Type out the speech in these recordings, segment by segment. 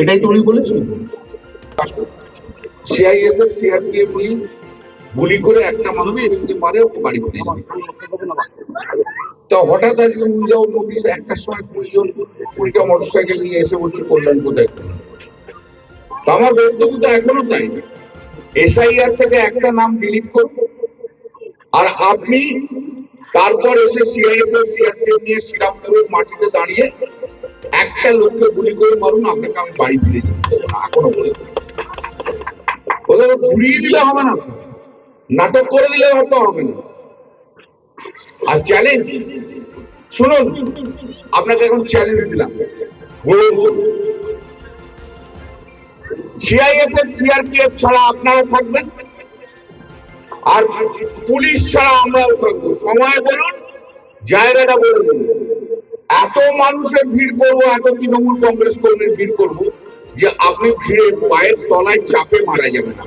এটাই তো উনি বলেছেন। সিআইএসএফ সিআরপিএফ গুলি করে একটা যদি ওকে বাড়ি তো হঠাৎ আজকে নোটিস একটার সময় কুড়ি জন, কুড়িটা মোটরসাইকেল নিয়ে এসে বলছে, কল্যাণ কোথায়? আমার বক্তব্য তো এখনও তাই। এসআইআর থেকে একটা নাম ডিলিট করব আর আপনি তারপর এসে সিআইএফএফ সিআরপিএফ নিয়ে শ্রীরামপুরের মাটিতে দাঁড়িয়ে একটা লোককে গুলি করে মারুন, আপনাকে আমি বাড়ি ফিরে যেতে এখনও বলে ঘুরিয়ে দিলে হবে না। নাটক করে দিলে হয়তো হবে না। আর চ্যালেঞ্জ শুনুন, আপনাকে এখন চ্যালেঞ্জ দিলাম। সিআইএসএফ ছাড়া আপনারা থাকবেন, আর পুলিশ ছাড়া আমরাও থাকব। সময় বলুন, জায়গাটা বলে বলুন এত মানুষের ভিড় করব এত তৃণমূল কংগ্রেস কর্মীর ভিড় করব যে আপনি ভিড়ে পায়ের তলায় চাপে মারা যাবেন না।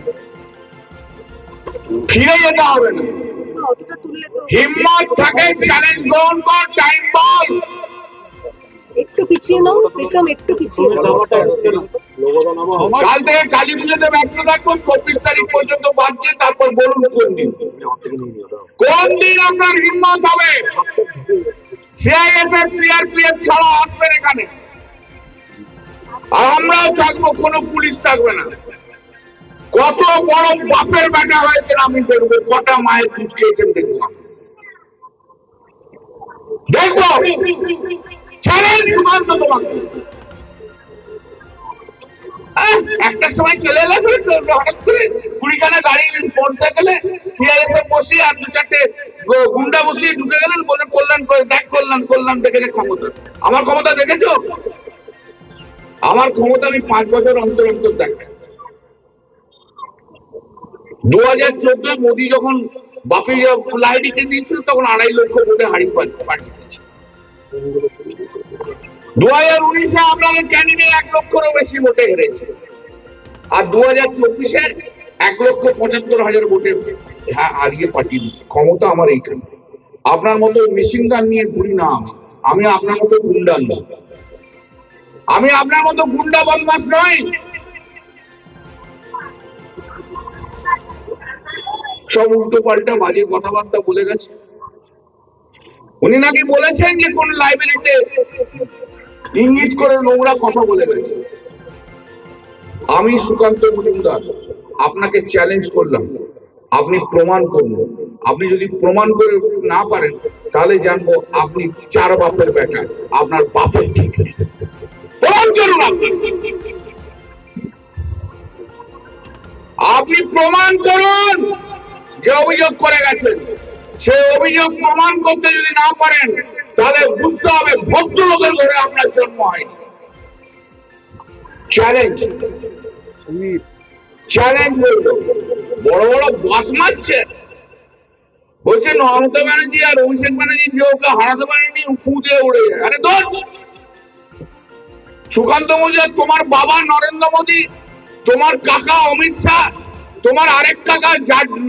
ফিরে যেতে হবে না। হিম্মত থাকে চ্যালেঞ্জ গ্রহণ কর টাইম বল একটু পিছিয়ে নাও একটু পিছিয়ে নাও। কাল থেকে কালী পুজোতে ব্যস্ত থাকব চব্বিশ তারিখ পর্যন্ত বাঁচছে তারপর বলুন কোন দিন। কোন দিন আপনার হিম্মত হবে? সিআইএফএফ সিআরপিএফ ছাড়া আসবেন এখানে। আমরাও থাকব, কোনো পুলিশ থাকবে না। কত বড় বাপের বেটা হয়েছেন আমি দেখব, কটা মায়ের দুধ খেয়েছেন দেখব। দেখব। চ্যালেঞ্জ তোমাকে। একটা সময় চলে এলো তো, তো হঠাৎ করে কুড়িখানা গাড়ি মোটরসাইকেলে সিআইএসএফ বসিয়ে আর দু চারটে গুন্ডা বসিয়ে ঢুকে গেলেন বলে কল্যাণ করে দেখ কল্যাণ কল্যাণ দেখেছে ক্ষমতা। আমার ক্ষমতা দেখেছ? আমার ক্ষমতা আমি পাঁচ বছর অন্তর অন্তর দেখাই দু হাজার চোদ্দ মোদী যখন বাপি লাইডিকে দিয়েছিল তখন আড়াই লক্ষ ভোটে হারিয়ে পা- পাঠিয়েছে। দু হাজার উনিশে আপনাদের ক্যান্ডিডেট এক লক্ষেরও বেশি ভোটে হেরেছে। আর দু হাজার চব্বিশে এক লক্ষ পঁচাত্তর হাজার ভোটে হারিয়ে পাঠিয়ে দিচ্ছে। ক্ষমতা আমার এইখানে। আপনার মতো মেশিন গান নিয়ে ঘুরি না আমি। আমি আপনার মতো গুন্ডার নই আমি আপনার মতো গুন্ডা বদমাস নই। সব উল্টো পাল্টা বাজে কথাবার্তা বলে গেছে। উনি নাকি বলেছেন যে কোন লাইব্রেরিতে ইঙ্গিত করে নোংরা কথা বলে গেছে আমি সুকান্ত মজুমদার, আপনাকে চ্যালেঞ্জ করলাম। আপনি প্রমাণ করুন। আপনি যদি প্রমাণ করে না পারেন, তাহলে জানব আপনি চার বাপের বেটা, আপনার বাপের ঠিক আপনি প্রমাণ করুন যে অভিযোগ করে গেছেন। সে অভিযোগ প্রমাণ করতে যদি না পারেন তাহলে বুঝতে হবে ভদ্রলোকের ঘরে আপনার জন্ম হয়নি। চ্যালেঞ্জ চ্যালেঞ্জ হইল বড় বড় বাস মারছে। বলছে মমতা ব্যানার্জি আর অভিষেক ব্যানার্জি যে ওকে হারাতে পারেনি ফু দিয়ে উড়ে যায়। আরে ধর! সুকান্ত মজুমদার, তোমার বাবা নরেন্দ্র মোদী, তোমার কাকা অমিত শাহ, তোমার আরেক কাকা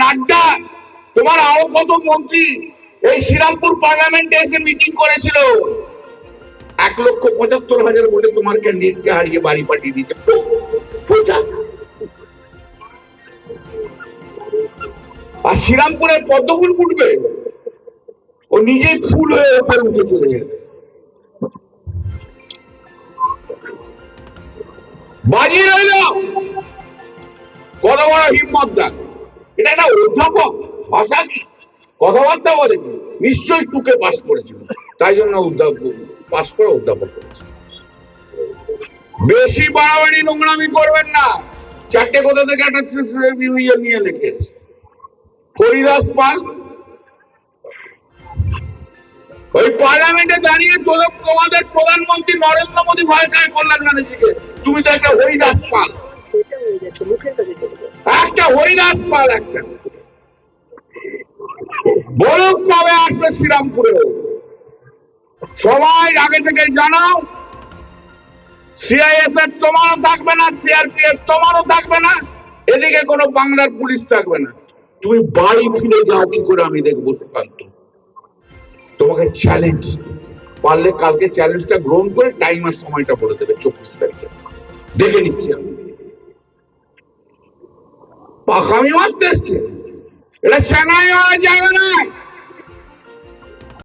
নাড্ডা, তোমার আরও কত মন্ত্রী এই শ্রীরামপুর পার্লামেন্টে এসে মিটিং করেছিল। এক লক্ষ পঁচাত্তর হাজার ভোটে তোমার ক্যান্ডিডেটকে হারিয়ে বাড়ি পাঠিয়ে যা। আর শ্রীরামপুরে পদ্মফুল ফুটবে। ও নিজেই ফুল হয়ে ওপরে উঠে চলে যাবে বাজি রইল। কত বড় হিম্মত দেখ। এটা একটা অধ্যাপক, ভাষা কি? কথাবার্তা বলে। নিশ্চয়ই টুকে পাস করেছিল। তাই জন্য পাস করে অধ্যাপক করেছে। বেশি বাড়াবাড়ি নোংরামি করবেন না। চারটে কোথা থেকে একটা নিয়ে লিখে এসেছে। হরিদাস পাল। ওই পার্লামেন্টে দাঁড়িয়ে তোমাদের প্রধানমন্ত্রী নরেন্দ্র মোদী ভয় খায় কল্যাণ ব্যানার্জিকে তুমি তো একটা হরিদাস পাল। একটা হরিদাস পাল একটা। বলুক কবে আসবে শ্রীরামপুরে। সবাই আগে থেকে জানাও সিআইএসএফ তোমারও থাকবে না সিআরপিএফ তোমারও থাকবে না, এদিকে কোনো বাংলার পুলিশ থাকবে না। তুমি বাড়ি ফিরে যাও, কি করে আমি দেখব সুকান্ত? তোমাকে চ্যালেঞ্জ পারলে কালকে চ্যালেঞ্জটা গ্রহণ করে টাইম আর সময়টা বলে দেবে চব্বিশ তারিখে। দেখে নিচ্ছি আমি। পাখামি মারতে এসছে। এটা চেনাই হওয়ার জায়গা নয়